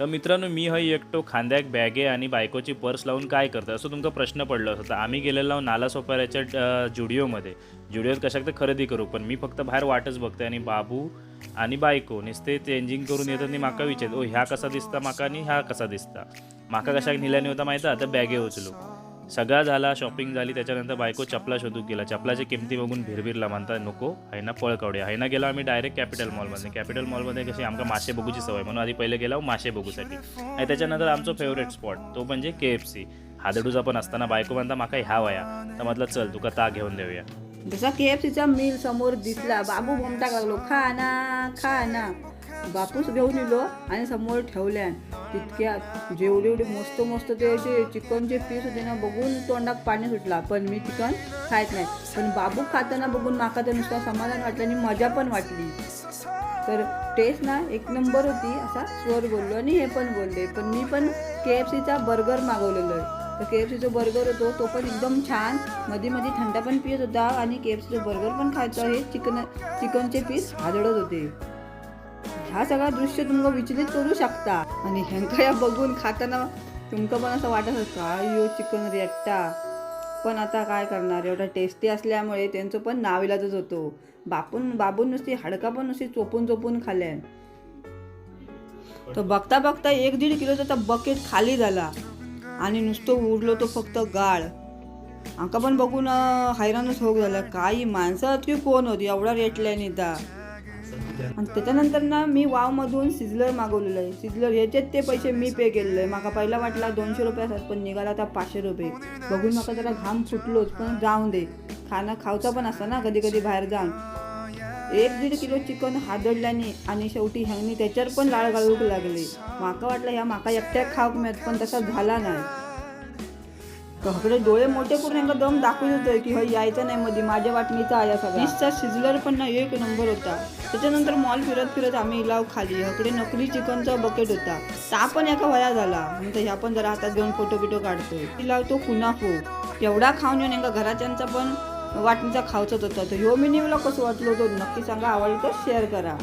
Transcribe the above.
तर मित्रांनो मी हय एकटो खांद्याक बॅगे आणि बायकोची पर्स लावून काय करता असं तुमका प्रश्न पडलो तर आम्ही गेलेलो नाला सोपाऱ्याच्या जुडिओमध्ये. जुडिओत कशाक तर खरेदी करू पण मी फक्त बाहेर वाटच बघते आणि बाबू आणि बायको नुसते चेंजिंग करून येतात आणि म्हाका विचारत ओ ह्या कसा दिसता म्हाका आणि ह्या कसा दिसता? माका कशाक नेल्याने होता माहिती आता बॅगे उचलू. सगळा झाला शॉपिंग झाली त्याच्यानंतर बायको चपला शोधूक गेला. चपलाची किमती बघून भिरभिरला म्हणता नको हायना पळ कावड्या हायना गेला आम्ही डायरेक्ट कॅपिटल मॉलमध्ये कॅपिटल मॉलमध्ये कशी आमका मासे बघूची सवय. म्हणून आधी पहिले गेला हो मासे बघूसाठी. आणि त्याच्यानंतर आमचा फेवरेट स्पॉट तो म्हणजे के एफ सी हादडूचा पण असताना बायको म्हणता माका ह्या वया. तर म्हटलं चल तुका ता घेऊन देऊया. जसा के एफ सीचा मिल समोर दिसला. बाबू बोमटाक लागलो खा ना खा ना. बापूस घेऊन येलो आणि समोर ठेवल्यान. तितक्यात जेवढे एवढे मस्त मस्त ते असे चिकनचे पीस होते ना बघून तोंडात पाणी सुटला. पण मी चिकन खायत नाही. पण बाबू खाताना बघून माका तर नुसतं समाधान वाटलं आणि मजा पण वाटली. तर टेस्ट ना एक नंबर होती असा स्वर बोललो आणि हे पण बोलले. पण मी पण के एफ सीचा बर्गर मागवलेलो आहे. तर के एफ सीचा बर्गर होतो तो पण एकदम छान. मध्ये मध्ये थंडा पण पियत होता आणि के एफ सीचा बर्गर पण खायचं हे चिकन चिकनचे पीस हादळत होते. ह्या सगळा दृश्य तुमका विचलित करू शकता. आणि ह्यांका या बघून खाताना तुमका पण असं वाटत असतं अयो चिकन रेट्टा. पण आता काय करणार? एवढा टेस्टी असल्यामुळे त्यांचं पण नाविलाजच होतो. बापून बाबून नुसती हाडका पण नुसती चोपून चोपून खाल्यान. तर बघता बघता एक दीड किलोचा तर बकेट खाली झाला. आणि नुसतं उरलो तो फक्त गाळ. आमका पण बघून हैराणच होऊ झाला काही माणसं की कोण होती? एवढा रेटल्या निदा. आणि त्याच्यानंतर ना मी वावमधून सिझलर मागवलेलं आहे. सिझलर ह्याचेच ते पैसे मी पे केलेले आहे. माका पहिला वाटला दोनशे रुपये असतात पण निघाला आता पाचशे रुपये. बघून माका जरा घाम फुटलोच पण जाऊन दे. खाणं खावचा पण असतं ना कधी कधी बाहेर जाऊन. एक दीड किलो चिकन हादडल्याने आणि शेवटी ह्यांनी त्याच्यावर पण लाळ घालूक लागले. माका वाटलं ह्या माका एकट्या खाऊक मिळत पण तसा झाला नाही. कडे डोळे मोठे करून एका दम दाखवून होतोय की हय यायचं नाही मध्ये माझ्या वाटणीचा आया सगळा. फिशचा शिजलर पण ना एक नंबर होता. त्याच्यानंतर मॉल फिरत फिरत आम्ही इलाव खाली हकडे नकली चिकनचा बकेट होता. ता पण एका वया झाला. नंतर ह्या पण जरा हातात घेऊन फोटो बिटो काढतोय. इलाव तो कुनाफो हो. एवढा खाऊन येऊन एका घराच्यांचा पण वाटणीचा खावचत होता. तर ह्यो मिनी मला कसं वाटलं होतं? नक्की सांगा आवडलं तर शेअर करा.